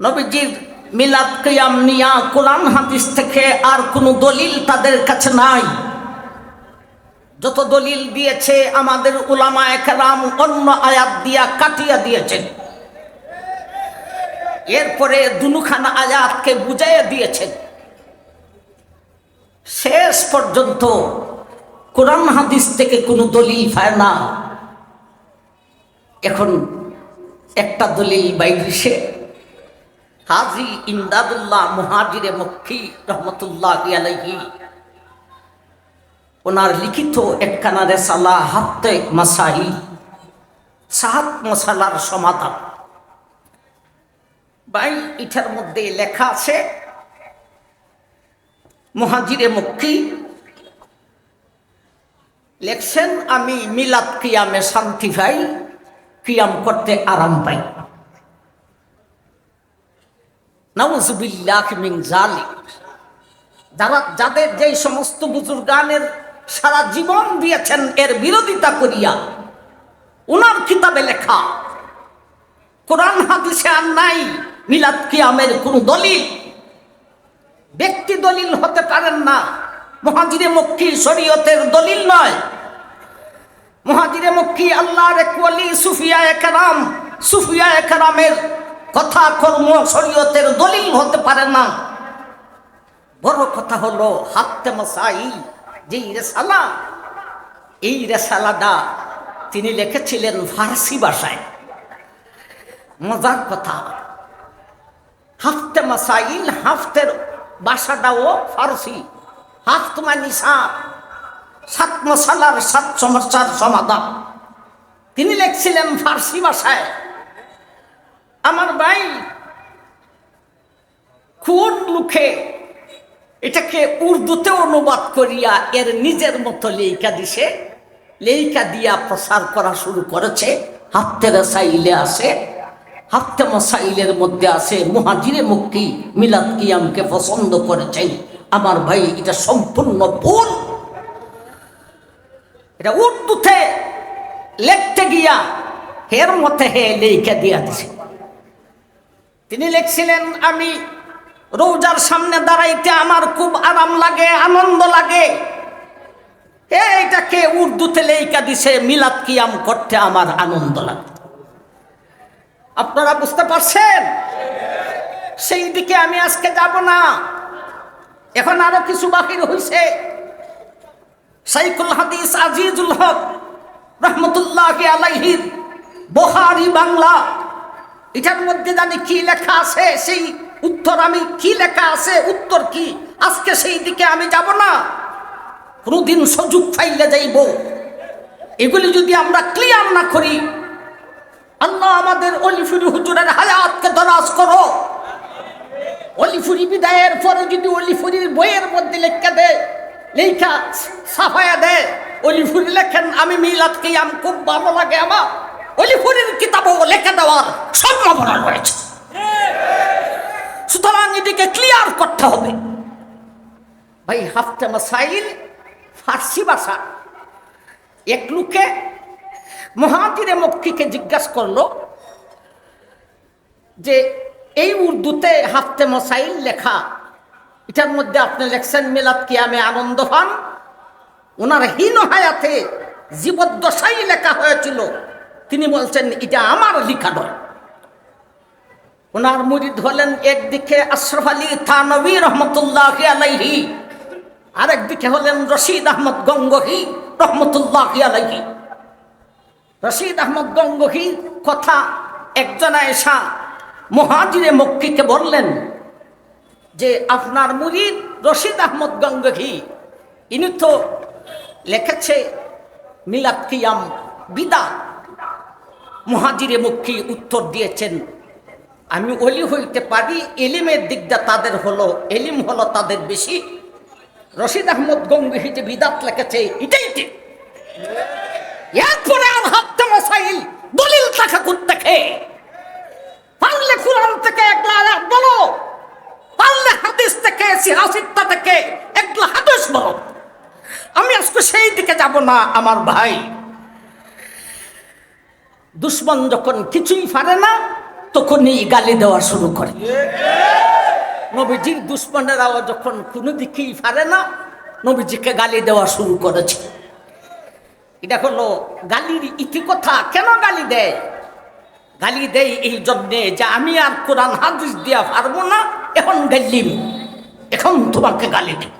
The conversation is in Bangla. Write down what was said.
নবীজির মিলাদ কিয়াম নিয়া কোরআন হাদিস থেকে আর কোনো দলিল তাদের কাছে নাই। যত দলিল দিয়েছে আমাদের উলামা একরাম অন্য আয়াত দিয়া কাটিয়া দিয়েছেন এরপরে দুনুখানা আয়াতকে বুঝাইয়া দিয়েছেন শেষ পর্যন্ত কোরআন হাদিস থেকে কোনো দলিল পায় না। এখন একটা দলিল বাইরিসে হাজি ইমদাদুল্লাহ মুহাজিরে মক্কি রহমতুল্লাহ আলাইহি। ওনার লিখিত একখানা রেসালা হাত্তে মাসাই সাহাত মশালার সমাধান বাই এটার মধ্যে লেখা আছে, মহাজিরে মক্কি লেখছেন, আমি মিলাদ কিয়ামে শান্তি পাই, কিয়াম করতে আরাম পাই। যারা, যাদের যেই সমস্ত বুজুর্গানের সারা জীবন দিয়েছেন, এর বিরোধিতা করিয়া, উনার কিতাবে লেখা, কোরআন হাদিসে আর নাই, মিলাদ কিয়ামের কোন দলিল। ব্যক্তি দলিল হতে পারেন না, মহাজিরে মক্কি শরীয়তের দলিল নয়। মহাজিরে মক্কি আল্লাহর এক সুফিয়া একরাম সুফিয়া একরামের কথা কর্ম শরীয়তের দলিল হতে পারে না। বড় কথা হলো হাত্তে মশাই যে রেসালা, এই রেসালাটা তিনি লিখেছিলেন ফার্সি ভাষায়। মজার কথা হাফতে মাসাইল হাফতের ভাষাটাও ফার্সি। হাফত মানে সাত সাত মশালার সাত সমস্যার সমাধান। তিনি লিখছিলেন ফার্সি ভাষায়। আমার ভাই কোন মুখে এটাকে উর্দুতে অনুবাদ করিয়া এর নিজের মতো লেইকা দিছে। লেইকা দিয়া প্রসার করা শুরু করেছে। হাফতে রেসাইলে আছে। হাফতে মশাইলের মধ্যে আছে, মুহাজিরে মুক্তি মিলাদ কিয়ামকে পছন্দ করেছেন। আমার ভাই, এটা সম্পূর্ণ ভুল। এটা উর্দুতে লেখতে গিয়া হের মতে হে লেইকা দিয়া দিছে। তিনি লিখছিলেন, আমি রৌজার সামনে দাঁড়াইতে আমার খুব আরাম লাগে, আনন্দ লাগে। এইটাকে উর্দুতে লেইকা দিছে, মিলাদ কিয়াম করতে আমার আনন্দ লাগে। আপনারা বুঝতে পারছেন? সেই দিকে আমি আজকে যাব না। এখন আরও কিছু বাকির হইছে সাইকুল হাদিস আজিজুল হক রহমতুল্লাহ আলাইহির বহারি বাংলা। এটার মধ্যে জানি কি লেখা আছে, সেই উত্তর আমি কি লেখা আছে, উত্তর কি? আজকে সেই দিকে আমি যাব না। কোনোদিন সুযোগ ফাইলে যাইব। এগুলি যদি আমরা ক্লিয়ার না করি, আল্লাহ আমাদের অলিফুরি হুজুরের হায়াতকে দরাজ করো। অলিফুরি বিদায়ের পরে যদি অলিফুরির বইয়ের মধ্যে লেখা দেয়, লেখা সাফায়া দেয়, অলিফুরি লেখেন, আমি মিলাদ কিয়াম খুব ভালো লাগে আমার। অলিফুরির কিতাবও লেখা দেওয়ার সম্ভাবনা রয়েছে। সুতরাং এটিকে ক্লিয়ার করতে হবে। ভাই, হাফতে মাসাইল, ফার্সি ভাষা। এক লোকে মহাতিরে মক্কিকে জিজ্ঞাসা করল যে, এই উর্দুতে হাফতে মসাইল লেখা, এটার মধ্যে আপনি লেখছেন মিলাদ কিয়ামে আনন্দ পান ওনার হীন হায়াতে জীবদ্দশাই লেখা হয়েছিল। তিনি বলছেন, এটা আমার লেখা নয়। ওনার মুরিদ হলেন একদিকে আশরফ আলী থানবী রহমতুল্লাহ আলাইহি, আরেকদিকে হলেন রশিদ আহমদ গঙ্গহি রহমতুল্লাহ আলাইহি। রশিদ আহমদ গঙ্গহি কথা একজন এসা মহাজিরে মক্কিকে বললেন যে, আপনার মুরিদ রশিদ আহমদ গঙ্গহি, ইনি তো লিখেছে মিলাদ কিয়াম বিদা মহাজিরে মক্কি উত্তর দিয়েছেন, আমি অলি হইতে পারি, এলিমের দিকটা তাদের হলো, এলিম হলো তাদের বেশি। রশিদ আহমদ গঙ্গহি যে বিদাত লেখেছে, এটাই ঠিক। এরপরে আর হাত্তে মশাইল দলিল টাকা করতে খেয়ে, পারলে কোরআন থেকে একলা আয়াত বলো, পারলে হাদিস থেকে, সিহাসিত্তা থেকে একলা হাদিস বলো। আমি আজকে সেই দিকে যাব না, আমার ভাই। দুশ্মন যখন কিছুই পারে না, তখনই গালি দেওয়া শুরু করে। নবীজির দুশ্মনেরাও যখন কোনো দিকেই পারে না, নবীজিকে গালি দেওয়া শুরু করেছে। এটা হলো গালির ইতিকথা কেন গালি দেয়? গালি দেয় এই জন্যে যে আমি আর কোরআন হাদিস দিয়া পারব না, এখন গাইলিম এখন তোমাকে গালি দিই